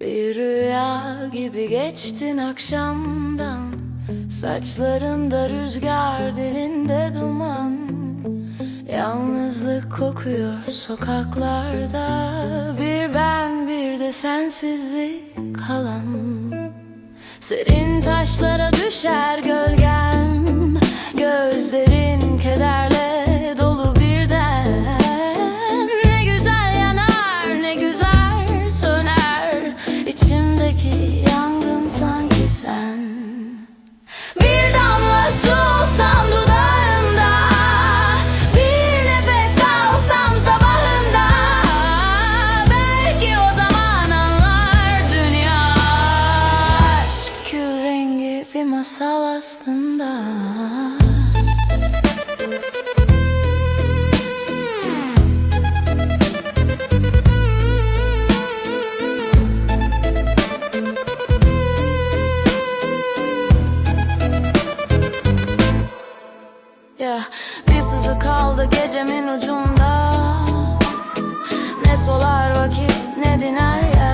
Bir rüya gibi geçtin akşamdan. Saçlarında rüzgar dilinde duman. Yalnızlık kokuyor sokaklarda. Bir ben bir de sensizlik kalan Serin taşlara düşer gölgem masal aslında. Bir sızı kaldı gecemin ucunda. Ne solar vakit ne diner yara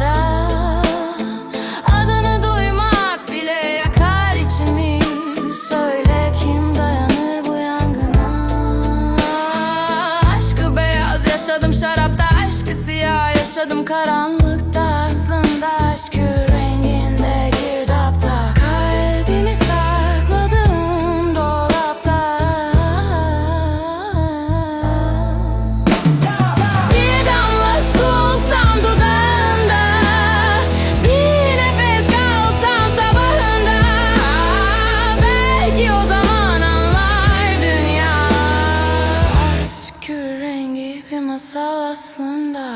Başladım karanlıkta aslında aşk renginde girdapta. Kalbimi sakladım dolapta. Bir damla su olsam dudağında Bir nefes kalsam sabahında. Belki o zaman anlar dünya. Aşk rengi bir masal aslında.